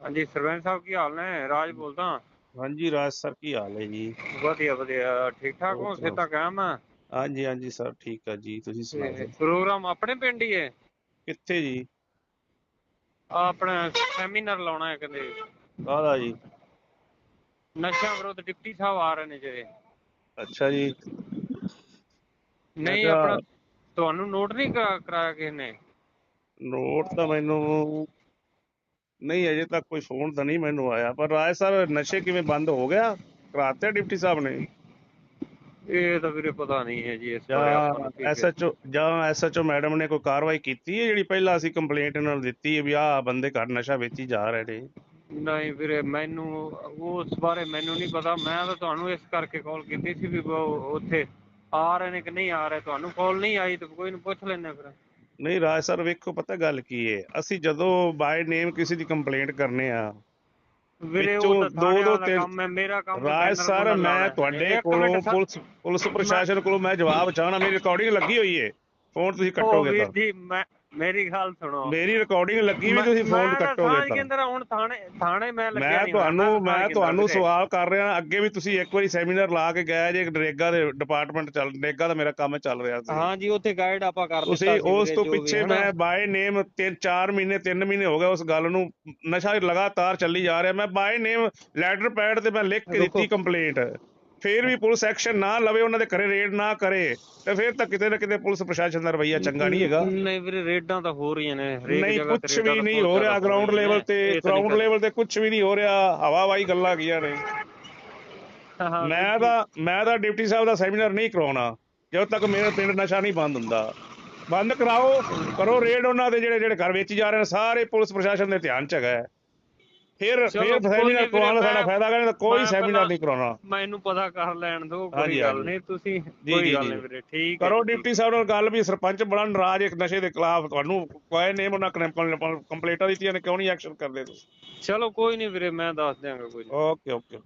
ਹਾਂਜੀ ਸਰਪੰਚ ਸਾਹਿਬ ਕੀ ਹਾਲ ਨੇ? ਰਾਜ ਬੋਲਦਾ। ਹਾਂਜੀ ਰਾਜ ਸਰ ਕੀ ਹਾਲ ਹੈ ਜੀ? ਵਧੀਆ ਵਧੀਆ। ਠੀਕ ਠਾਕ ਹੋ। ਸਿੱਧਾ ਕਾਇਮ ਆ? ਹਾਂਜੀ ਹਾਂਜੀ ਸਰ ਠੀਕ ਆ ਜੀ। ਤੁਸੀਂ ਸੁਣਾਓ ਪ੍ਰੋਗਰਾਮ ਆਪਣੇ ਪਿੰਡ ਹੀ ਹੈ? ਕਿੱਥੇ ਜੀ? ਆਪਣਾ ਸੈਮੀਨਾਰ ਲਾਉਣਾ ਹੈ ਕਹਿੰਦੇ। ਕਾਹਦਾ ਜੀ? ਨਸ਼ਾ ਵਿਰੋਧ ਡਿਪਟੀ ਸਾਹਿਬ ਆ ਰਹੇ ਨੇ ਜਿਹੜੇ। ਅੱਛਾ ਜੀ। ਨਹੀਂ ਆਪਣਾ ਤੁਹਾਨੂੰ ਨੋਟ ਨਹੀਂ ਕਰਾ- ਕਰਾਇਆ ਕਿਸੇ ਨੇ? ਨੋਟ ਤਾਂ ਮੈਨੂੰ ਨਹੀਂ ਅਜੇ ਤੱਕ ਕੋਈ ਫੋਨ ਤਾਂ ਨਹੀਂ ਮੈਨੂੰ ਆਇਆ। ਪਰ ਰਾਜ ਸਰ ਨਸ਼ੇ ਕਿਵੇਂ ਬੰਦ ਹੋ ਗਿਆ? ਕਰਾਤੇ ਡਿਪਟੀ ਸਾਹਿਬ ਨੇ? ਇਹ ਤਾਂ ਵੀਰੇ ਪਤਾ ਨਹੀਂ ਹੈ ਜੀ ਇਸ ਐਸਐਚਓ ਜਾਂ ਐਸਐਚਓ ਮੈਡਮ ਨੇ ਕੋਈ ਕਾਰਵਾਈ ਕੀਤੀ ਹੈ ਜਿਹੜੀ ਪਹਿਲਾਂ ਅਸੀਂ ਕੰਪਲੇਂਟ ਇਹਨਾਂ ਨੂੰ ਦਿੱਤੀ ਹੈ ਵੀ ਆਹ ਬੰਦੇ ਘਰ ਨਸ਼ਾ ਵੇਚੀ ਜਾ ਰਹੇ ਨੇ? ਨਹੀਂ ਵੀਰੇ ਮੈਨੂੰ ਉਸ ਬਾਰੇ ਮੈਨੂੰ ਨਹੀਂ ਪਤਾ। ਮੈਂ ਤਾਂ ਤੁਹਾਨੂੰ ਇਸ ਕਰਕੇ ਕਾਲ ਕੀਤੀ ਸੀ ਵੀ ਉਹ ਉੱਥੇ ਆ ਰਹੇ ਨੇ ਕਿ ਨਹੀਂ ਆ ਰਹੇ। ਤੁਹਾਨੂੰ ਕਾਲ ਨਹੀਂ ਆਈ ਤਾਂ ਕੋਈ ਨੂੰ ਪੁੱਛ ਲੈਣੇ ਫਿਰ। ਨਹੀਂ ਰਾਜ ਸਰ ਵੇਖੋ ਪਤਾ ਗੱਲ ਕੀ ਹੈ ਅਸੀਂ ਜਦੋਂ ਬਾਈ ਨੇਮ ਕਿਸੇ ਦੀ ਕੰਪਲੇਂਟ ਕਰਨੇ ਆ ਵੀਰੇ ਉਹ ਦੋ- ਦੋ ਤਿੰਨ- ਕੰਮ ਹੈ ਮੇਰਾ ਕੰਮ ਰਾਜ ਸਰ ਮੈਂ। ਤੁਹਾਡੇ ਕੋਲੋਂ ਪੁਲਿਸ ਪੁਲਿਸ ਪ੍ਰਸ਼ਾਸਨ ਕੋਲੋਂ ਮੈਂ ਜਵਾਬ ਚਾਹਣਾ ਮੇਰੀ ਰਿਕਾਰਡਿੰਗ ਲੱਗੀ ਹੋਈ ਹੈ ਫੋਨ ਤੁਸੀਂ ਕੱਟੋਗੇ ਤਾਂ। ਜੀ ਮੈਂ ਮੇਰੀ ਗੱਲ ਸੁਣੋ। ਮੇਰੀ ਰਿਕਾਰਡਿੰਗ ਲੱਗੀ ਵੀ ਤੁਸੀਂ ਫੋਨ ਕੱਟੋਗੇ ਤਾਂ। ਕੇਂਦਰ ਹੁਣ ਥਾਣੇ ਥਾਣੇ ਮੈਂ ਲੱਗਿਆ ਮੈਂ ਤੁਹਾਨੂੰ ਮੈਂ ਤੁਹਾਨੂੰ ਸਵਾਲ ਕਰ ਰਿਹਾ ਅੱਗੇ ਵੀ ਤੁਸੀਂ ਇੱਕ ਵਾਰੀ ਸੈਮੀਨਾਰ ਲਾ ਕੇ ਗਏ ਜੇ ਨਰੇਗਾ ਦੇ ਡਿਪਾਰਟਮੈਂਟ ਚੱਲ ਨਰੇਗਾ ਦਾ ਮੇਰਾ ਕੰਮ ਚੱਲ ਰਿਹਾ ਸੀ। ਹਾਂ ਜੀ ਉੱਥੇ ਗਾਈਡ ਆਪਾਂ ਕਰ ਦਿੱਤਾ ਤੁਸੀਂ ਸੀ ਉਸ ਤੋਂ ਪਿੱਛੇ? ਮੈਂ ਬਾਏ ਨੇਮ ਤਿੰਨ ਚਾਰ ਮਹੀਨੇ ਤਿੰਨ ਮਹੀਨੇ ਹੋ ਗਏ ਉਸ ਗੱਲ ਨੂੰ। ਨਸ਼ਾ ਲਗਾਤਾਰ ਚੱਲੀ ਜਾ ਰਿਹਾ। ਮੈਂ ਬਾਏ ਨੇਮ ਲੈਟਰ ਪੈਡ ਤੇ ਮੈਂ ਲਿਖ ਕੇ। ਦਿੱਤੀ ਕੰਪਲੇਂਟ ਫੇਰ ਵੀ ਪੁਲਿਸ ਐਕਸ਼ਨ ਨਾ ਲਵੇ ਉਹਨਾਂ ਦੇ ਘਰੇ ਰੇਡ ਨਾ ਕਰੇ ਤੇ ਫੇਰ ਤਾਂ ਕਿਤੇ ਨਾ ਕਿਤੇ ਪੁਲਿਸ ਪ੍ਰਸ਼ਾਸਨ ਦਾ ਰਵੱਈਆ ਚੰਗਾ ਨਹੀਂ ਹੈਗਾ ਨਹੀਂ ਵੀਰੇ ਰੇਡਾਂ ਤਾਂ ਹੋ ਰਹੀਆਂ ਨੇ ਨਹੀਂ ਜਗ੍ਹਾ ਤੇ ਕੁਝ ਵੀ ਨਹੀਂ ਹੋ ਰਿਹਾ ਗਰਾਊਂਡ ਲੈਵਲ। ਤੇ ਗਰਾਊਂਡ ਲੈਵਲ ਤੇ ਕੁਝ ਵੀ ਨਹੀਂ ਹੋ ਰਿਹਾ ਹਵਾਵਾਈ ਗੱਲਾਂ ਕੀਆਂ ਨੇ ਮੈਂ ਤਾਂ ਮੈਂ ਤਾਂ ਡਿਪਟੀ ਸਾਹਿਬ ਦਾ ਸੈਮੀਨਾਰ ਨਹੀਂ ਕਰਾਉਣਾ ਜਦੋਂ ਤੱਕ ਮੇਰਾ ਪਿੰਡ ਨਸ਼ਾ ਨਹੀਂ ਬੰਦ ਹੁੰਦਾ ਬੰਦ ਕਰਾਓ ਕਰੋ ਰੇਡ ਉਹਨਾਂ ਦੇ ਜਿਹੜੇ ਜਿਹੜੇ ਘਰ ਵੇਚੀ ਜਾ ਰਹੇ ਨੇ ਸਾਰੇ ਪੁਲਿਸ ਪ੍ਰਸ਼ਾਸਨ ਦੇ ਧਿਆਨ ਚ ਹੈਗਾ। ਫਿਰ ਫਿਰ ਸੈਮੀਨਾਰ ਕਰਾਉਣ ਸਾਡਾ ਫਾਇਦਾ ਕਰੇ ਤਾਂ ਕੋਈ ਸੈਮੀਨਾਰ ਨਹੀਂ ਕਰਾਉਣਾ ਮੈਨੂੰ ਪਤਾ ਕਰ ਲੈਣ ਦਿਓ ਕੋਈ ਗੱਲ। ਨਹੀਂ ਤੁਸੀਂ ਕੋਈ ਗੱਲ। ਨਹੀਂ ਵੀਰੇ ਠੀਕ ਕਰੋ ਡਿਪਟੀ ਸਾਹਿਬ ਨਾਲ ਗੱਲ ਵੀ ਸਰਪੰਚ ਬੜਾ ਨਾਰਾਜ਼ ਇੱਕ ਨਸ਼ੇ ਦੇ ਖਿਲਾਫ ਤੁਹਾਨੂੰ ਕੋਈ ਨੇਮ ਉਹਨਾਂ ਕੰਪਲੇਂਟਾਂ ਦਿੱਤੀਆਂ ਨੇ ਕਿਉਂ ਨਹੀਂ ਐਕਸ਼ਨ ਕਰਦੇ ਤੁਸੀਂ ਚਲੋ ਕੋਈ ਨਹੀਂ ਵੀਰੇ ਮੈਂ ਦੱਸ ਦਿਆਂਗਾ ਕੋਈ। Okay okay